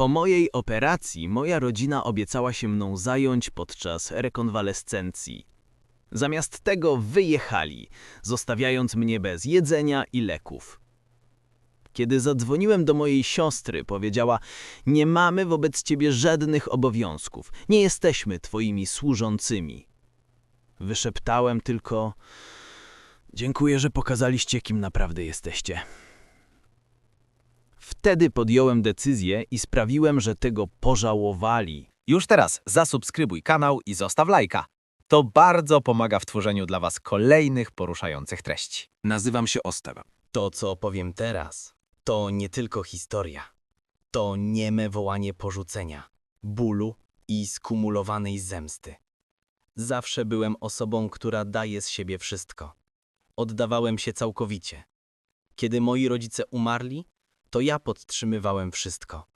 Po mojej operacji moja rodzina obiecała się mną zająć podczas rekonwalescencji. Zamiast tego wyjechali, zostawiając mnie bez jedzenia i leków. Kiedy zadzwoniłem do mojej siostry, powiedziała: Nie mamy wobec ciebie żadnych obowiązków, nie jesteśmy twoimi służącymi. Wyszeptałem tylko: Dziękuję, że pokazaliście, kim naprawdę jesteście. Wtedy podjąłem decyzję i sprawiłem, że tego pożałowali. Już teraz zasubskrybuj kanał i zostaw lajka. To bardzo pomaga w tworzeniu dla Was kolejnych poruszających treści. Nazywam się Oster. To, co opowiem teraz, to nie tylko historia. To nieme wołanie porzucenia, bólu i skumulowanej zemsty. Zawsze byłem osobą, która daje z siebie wszystko. Oddawałem się całkowicie. Kiedy moi rodzice umarli, to ja podtrzymywałem wszystko.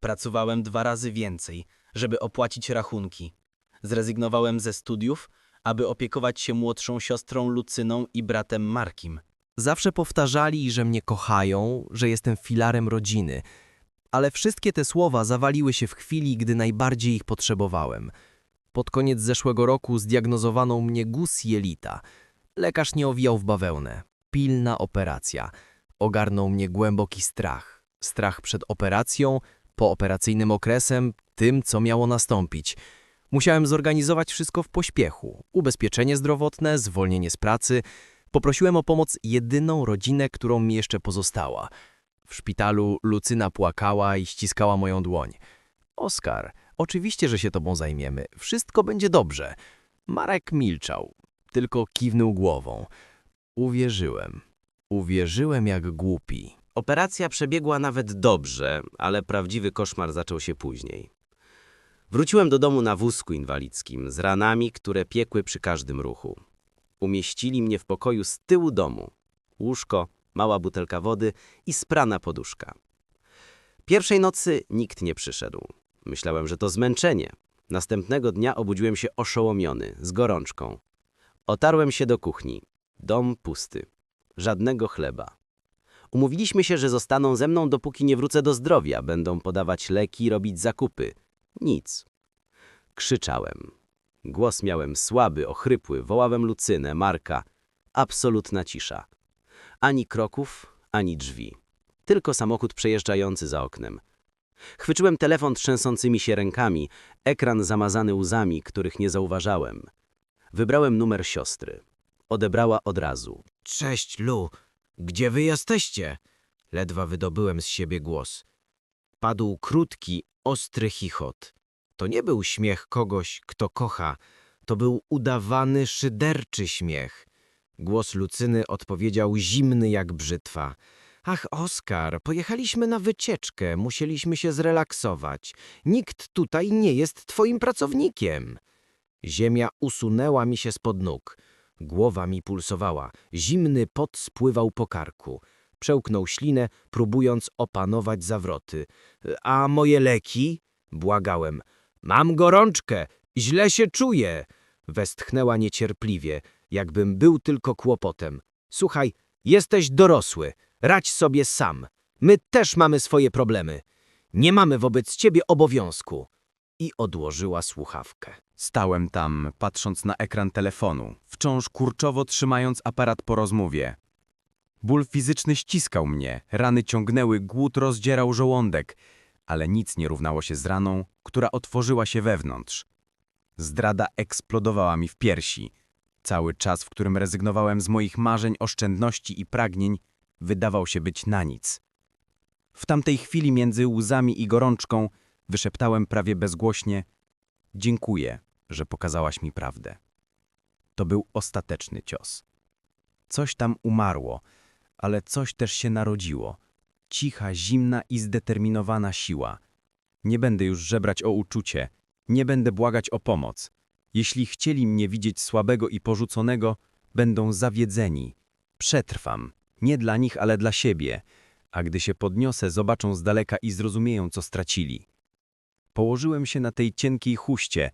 Pracowałem dwa razy więcej, żeby opłacić rachunki. Zrezygnowałem ze studiów, aby opiekować się młodszą siostrą Lucyną i bratem Markim. Zawsze powtarzali, że mnie kochają, że jestem filarem rodziny, ale wszystkie te słowa zawaliły się w chwili, gdy najbardziej ich potrzebowałem. Pod koniec zeszłego roku zdiagnozowano mnie guz jelita. Lekarz nie owijał w bawełnę. Pilna operacja. Ogarnął mnie głęboki strach. Strach przed operacją, pooperacyjnym okresem, tym, co miało nastąpić. Musiałem zorganizować wszystko w pośpiechu. Ubezpieczenie zdrowotne, zwolnienie z pracy. Poprosiłem o pomoc jedyną rodzinę, którą mi jeszcze pozostała. W szpitalu Lucyna płakała i ściskała moją dłoń. Oskar, oczywiście, że się tobą zajmiemy. Wszystko będzie dobrze. Marek milczał, tylko kiwnął głową. Uwierzyłem. Uwierzyłem jak głupi. Operacja przebiegła nawet dobrze, ale prawdziwy koszmar zaczął się później. Wróciłem do domu na wózku inwalidzkim z ranami, które piekły przy każdym ruchu. Umieścili mnie w pokoju z tyłu domu. Łóżko, mała butelka wody i sprana poduszka. Pierwszej nocy nikt nie przyszedł. Myślałem, że to zmęczenie. Następnego dnia obudziłem się oszołomiony, z gorączką. Otarłem się do kuchni. Dom pusty. Żadnego chleba. Umówiliśmy się, że zostaną ze mną, dopóki nie wrócę do zdrowia. Będą podawać leki, robić zakupy. Nic. Krzyczałem. Głos miałem słaby, ochrypły, wołałem Lucynę, Marka. Absolutna cisza. Ani kroków, ani drzwi. Tylko samochód przejeżdżający za oknem. Chwyciłem telefon trzęsącymi się rękami, ekran zamazany łzami, których nie zauważałem. Wybrałem numer siostry. Odebrała od razu. Cześć, Lu. Gdzie wy jesteście? Ledwa wydobyłem z siebie głos. Padł krótki, ostry chichot. To nie był śmiech kogoś, kto kocha. To był udawany, szyderczy śmiech. Głos Lucyny odpowiedział zimny jak brzytwa. Ach, Oskar, pojechaliśmy na wycieczkę, musieliśmy się zrelaksować. Nikt tutaj nie jest twoim pracownikiem. Ziemia usunęła mi się spod nóg. Głowa mi pulsowała, zimny pot spływał po karku. Przełknął ślinę, próbując opanować zawroty. A moje leki? Błagałem. Mam gorączkę, źle się czuję. Westchnęła niecierpliwie, jakbym był tylko kłopotem. Słuchaj, jesteś dorosły, radź sobie sam. My też mamy swoje problemy. Nie mamy wobec ciebie obowiązku. I odłożyła słuchawkę. Stałem tam, patrząc na ekran telefonu, wciąż kurczowo trzymając aparat po rozmowie. Ból fizyczny ściskał mnie, rany ciągnęły, głód rozdzierał żołądek, ale nic nie równało się z raną, która otworzyła się wewnątrz. Zdrada eksplodowała mi w piersi. Cały czas, w którym rezygnowałem z moich marzeń, oszczędności i pragnień, wydawał się być na nic. W tamtej chwili między łzami i gorączką wyszeptałem prawie bezgłośnie Dziękuję, że pokazałaś mi prawdę. To był ostateczny cios. Coś tam umarło, ale coś też się narodziło. Cicha, zimna i zdeterminowana siła. Nie będę już żebrać o uczucie, nie będę błagać o pomoc. Jeśli chcieli mnie widzieć słabego i porzuconego, będą zawiedzeni. Przetrwam, nie dla nich, ale dla siebie, a gdy się podniosę, zobaczą z daleka i zrozumieją, co stracili. Położyłem się na tej cienkiej huście,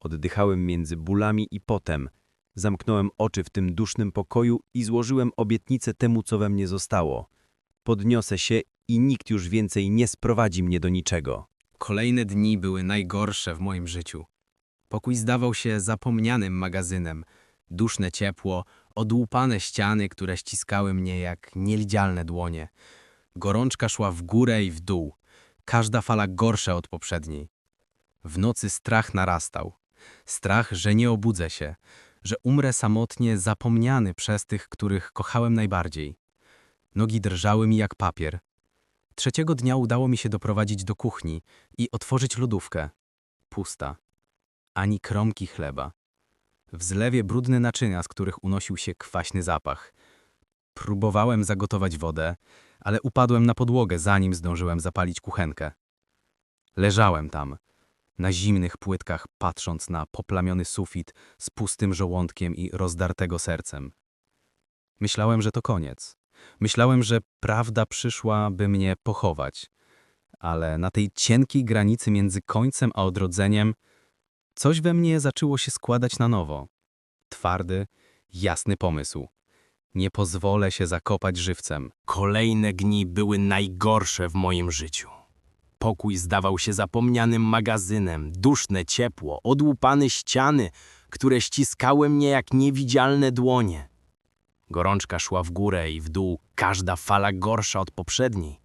oddychałem między bólami i potem, zamknąłem oczy w tym dusznym pokoju i złożyłem obietnicę temu, co we mnie zostało. Podniosę się i nikt już więcej nie sprowadzi mnie do niczego. Kolejne dni były najgorsze w moim życiu. Pokój zdawał się zapomnianym magazynem. Duszne ciepło, odłupane ściany, które ściskały mnie jak niewidzialne dłonie. Gorączka szła w górę i w dół. Każda fala gorsza od poprzedniej. W nocy strach narastał. Strach, że nie obudzę się, że umrę samotnie, zapomniany przez tych, których kochałem najbardziej. Nogi drżały mi jak papier. Trzeciego dnia udało mi się doprowadzić do kuchni i otworzyć lodówkę. Pusta. Ani kromki chleba. W zlewie brudne naczynia, z których unosił się kwaśny zapach. Próbowałem zagotować wodę, ale upadłem na podłogę, zanim zdążyłem zapalić kuchenkę. Leżałem tam, na zimnych płytkach, patrząc na poplamiony sufit z pustym żołądkiem i rozdartego sercem. Myślałem, że to koniec. Myślałem, że prawda przyszła, by mnie pochować. Ale na tej cienkiej granicy między końcem a odrodzeniem coś we mnie zaczęło się składać na nowo. Twardy, jasny pomysł. Nie pozwolę się zakopać żywcem. Kolejne dni były najgorsze w moim życiu. Pokój zdawał się zapomnianym magazynem, duszne ciepło, odłupane ściany, które ściskały mnie jak niewidzialne dłonie. Gorączka szła w górę i w dół, każda fala gorsza od poprzedniej.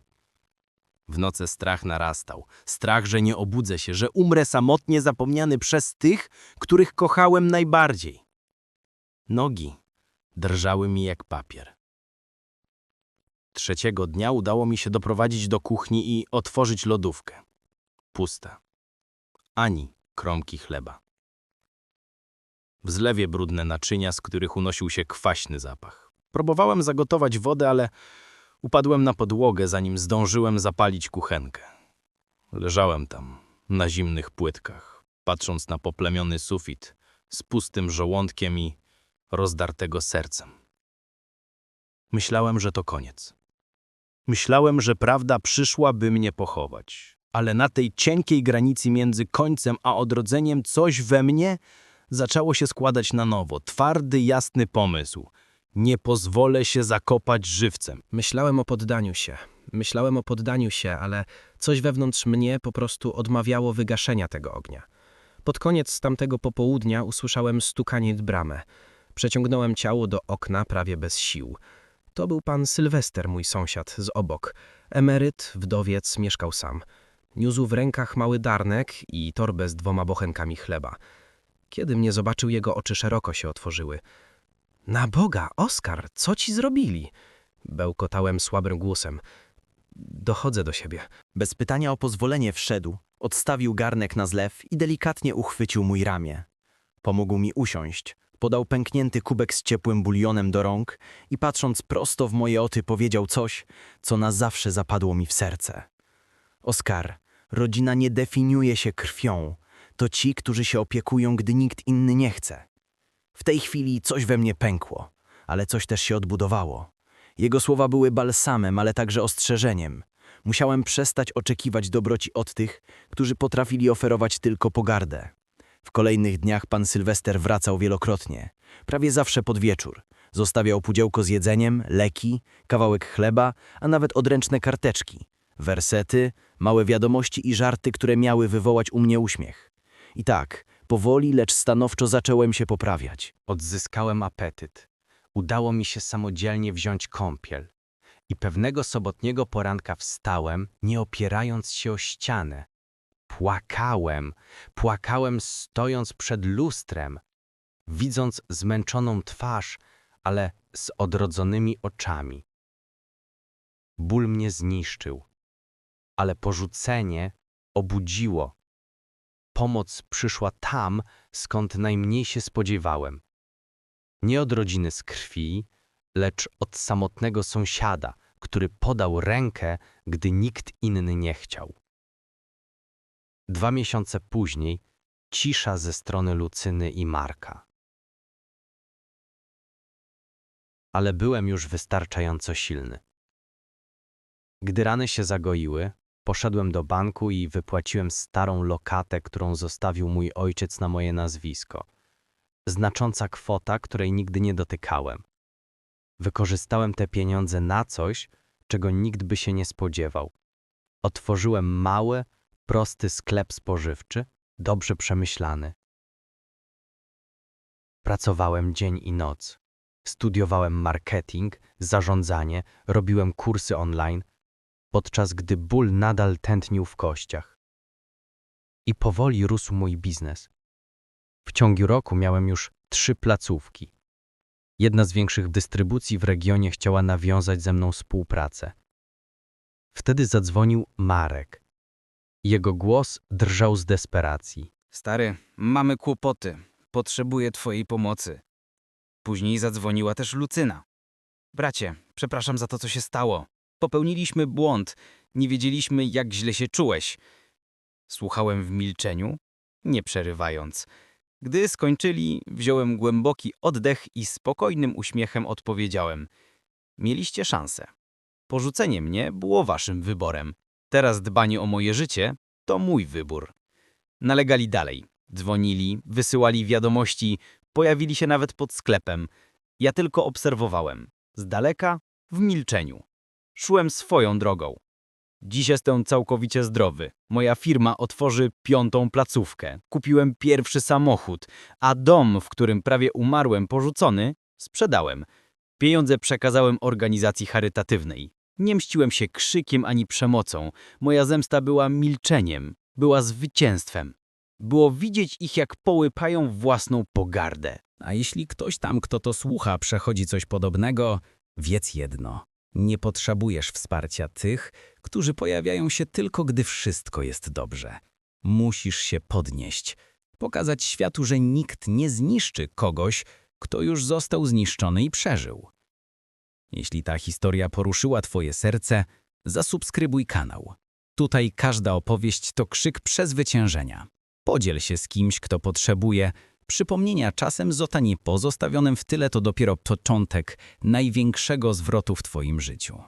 W nocy strach narastał. Strach, że nie obudzę się, że umrę samotnie zapomniany przez tych, których kochałem najbardziej. Nogi drżały mi jak papier. Trzeciego dnia udało mi się doprowadzić do kuchni i otworzyć lodówkę. Pusta. Ani kromki chleba. W zlewie brudne naczynia, z których unosił się kwaśny zapach. Próbowałem zagotować wodę, ale upadłem na podłogę, zanim zdążyłem zapalić kuchenkę. Leżałem tam, na zimnych płytkach, patrząc na poplemiony sufit z pustym żołądkiem i rozdartego sercem. Myślałem, że to koniec. Myślałem, że prawda przyszła, by mnie pochować. Ale na tej cienkiej granicy między końcem a odrodzeniem coś we mnie zaczęło się składać na nowo. Twardy, jasny pomysł. Nie pozwolę się zakopać żywcem. Myślałem o poddaniu się. Myślałem o poddaniu się, ale coś wewnątrz mnie po prostu odmawiało wygaszenia tego ognia. Pod koniec tamtego popołudnia usłyszałem stukanie w bramę. Przeciągnąłem ciało do okna prawie bez sił. To był pan Sylwester, mój sąsiad, z obok. Emeryt, wdowiec, mieszkał sam. Niósł w rękach mały darnek i torbę z dwoma bochenkami chleba. Kiedy mnie zobaczył, jego oczy szeroko się otworzyły. Na Boga, Oskar, co ci zrobili? Bełkotałem słabym głosem. Dochodzę do siebie. Bez pytania o pozwolenie wszedł, odstawił garnek na zlew i delikatnie uchwycił mój ramię. Pomógł mi usiąść, podał pęknięty kubek z ciepłym bulionem do rąk i patrząc prosto w moje oczy powiedział coś, co na zawsze zapadło mi w serce. Oskar, rodzina nie definiuje się krwią. To ci, którzy się opiekują, gdy nikt inny nie chce. W tej chwili coś we mnie pękło, ale coś też się odbudowało. Jego słowa były balsamem, ale także ostrzeżeniem. Musiałem przestać oczekiwać dobroci od tych, którzy potrafili oferować tylko pogardę. W kolejnych dniach pan Sylwester wracał wielokrotnie, prawie zawsze pod wieczór. Zostawiał pudełko z jedzeniem, leki, kawałek chleba, a nawet odręczne karteczki, wersety, małe wiadomości i żarty, które miały wywołać u mnie uśmiech. I tak, powoli, lecz stanowczo zacząłem się poprawiać. Odzyskałem apetyt. Udało mi się samodzielnie wziąć kąpiel. I pewnego sobotniego poranka wstałem, nie opierając się o ścianę. Płakałem, płakałem stojąc przed lustrem, widząc zmęczoną twarz, ale z odrodzonymi oczami. Ból mnie zniszczył, ale porzucenie obudziło. Pomoc przyszła tam, skąd najmniej się spodziewałem. Nie od rodziny z krwi, lecz od samotnego sąsiada, który podał rękę, gdy nikt inny nie chciał. Dwa miesiące później cisza ze strony Lucyny i Marka. Ale byłem już wystarczająco silny. Gdy rany się zagoiły, poszedłem do banku i wypłaciłem starą lokatę, którą zostawił mój ojciec na moje nazwisko. Znacząca kwota, której nigdy nie dotykałem. Wykorzystałem te pieniądze na coś, czego nikt by się nie spodziewał. Otworzyłem małe, Prosty sklep spożywczy, dobrze przemyślany. Pracowałem dzień i noc. Studiowałem marketing, zarządzanie, robiłem kursy online, podczas gdy ból nadal tętnił w kościach. I powoli rósł mój biznes. W ciągu roku miałem już trzy placówki. Jedna z większych dystrybucji w regionie chciała nawiązać ze mną współpracę. Wtedy zadzwonił Marek. Jego głos drżał z desperacji. Stary, mamy kłopoty. Potrzebuję twojej pomocy. Później zadzwoniła też Lucyna. Bracie, przepraszam za to, co się stało. Popełniliśmy błąd. Nie wiedzieliśmy, jak źle się czułeś. Słuchałem w milczeniu, nie przerywając. Gdy skończyli, wziąłem głęboki oddech i spokojnym uśmiechem odpowiedziałem. Mieliście szansę. Porzucenie mnie było waszym wyborem. Teraz dbanie o moje życie to mój wybór. Nalegali dalej. Dzwonili, wysyłali wiadomości, pojawili się nawet pod sklepem. Ja tylko obserwowałem. Z daleka, w milczeniu. Szłem swoją drogą. Dziś jestem całkowicie zdrowy. Moja firma otworzy piątą placówkę. Kupiłem pierwszy samochód, a dom, w którym prawie umarłem porzucony, sprzedałem. Pieniądze przekazałem organizacji charytatywnej. Nie mściłem się krzykiem ani przemocą. Moja zemsta była milczeniem, była zwycięstwem. Było widzieć ich, jak połypają własną pogardę. A jeśli ktoś tam, kto to słucha, przechodzi coś podobnego, wiedz jedno. Nie potrzebujesz wsparcia tych, którzy pojawiają się tylko, gdy wszystko jest dobrze. Musisz się podnieść, pokazać światu, że nikt nie zniszczy kogoś, kto już został zniszczony i przeżył. Jeśli ta historia poruszyła Twoje serce, zasubskrybuj kanał. Tutaj każda opowieść to krzyk przezwyciężenia. Podziel się z kimś, kto potrzebuje. Przypomnienia czasem zostanie pozostawionym w tyle to dopiero początek największego zwrotu w Twoim życiu.